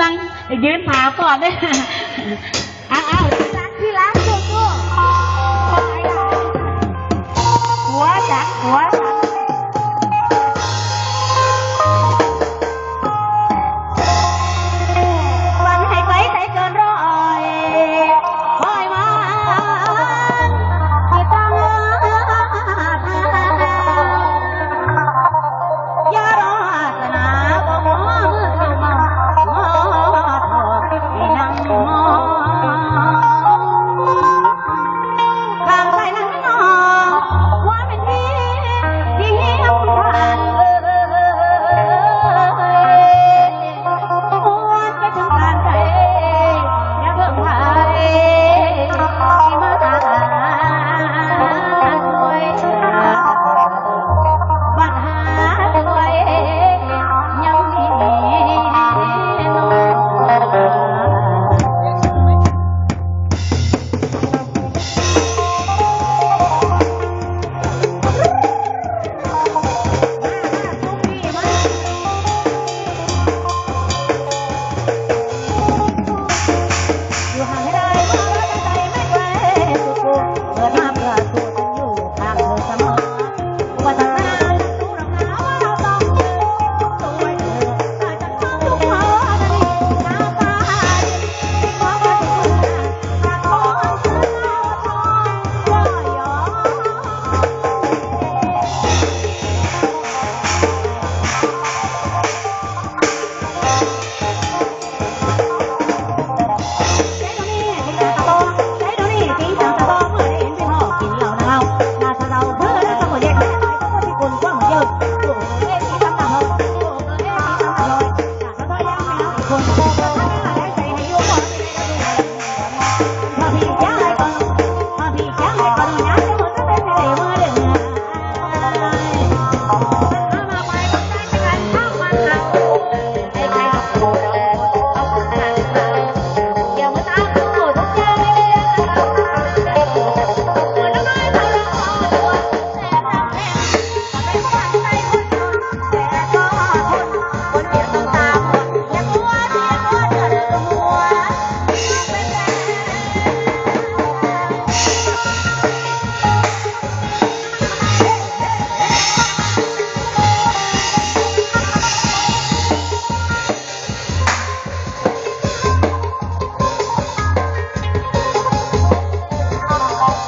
สั่งยืนผาก่อนเลยเอาเอาจัที่ร้าตัวตัวหัวจักหัว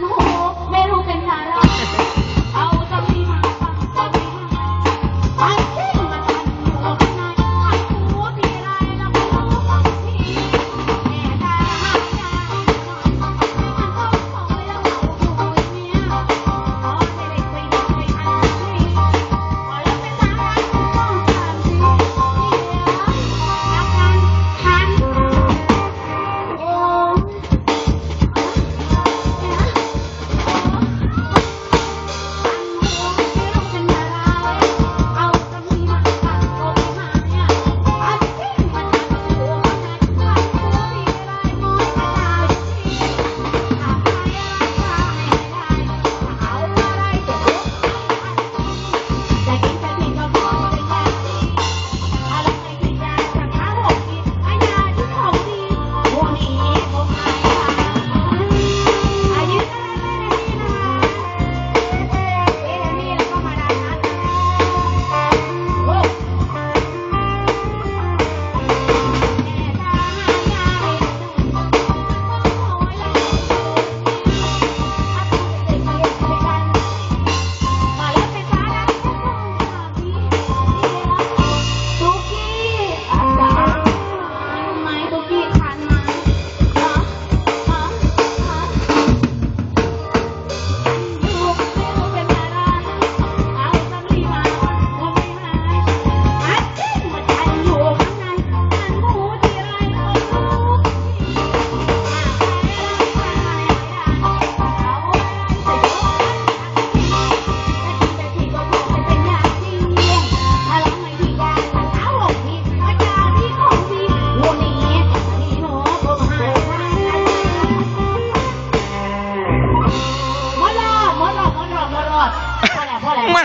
โอ้โหไม่รู้เป็นสาระ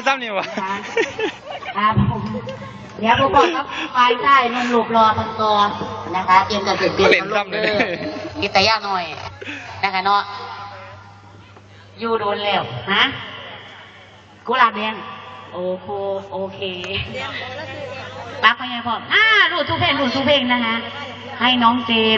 ซ้ำนี่วะครับผมเดี๋ยวผมบกครับไฟใต้นุ่มหลบรอตันตอนะคะเตรียมจะถึร็จเตรียมจะลุกเลยกินแต่ยากหน่อยนะคะเนาะอยู่โดนแล้วฮะกุหลาบแดงโอ้โหโอเคปักไปไงพ่ออ่าดูทุกเพลงดูทุกเพลงนะคะให้น้องเจม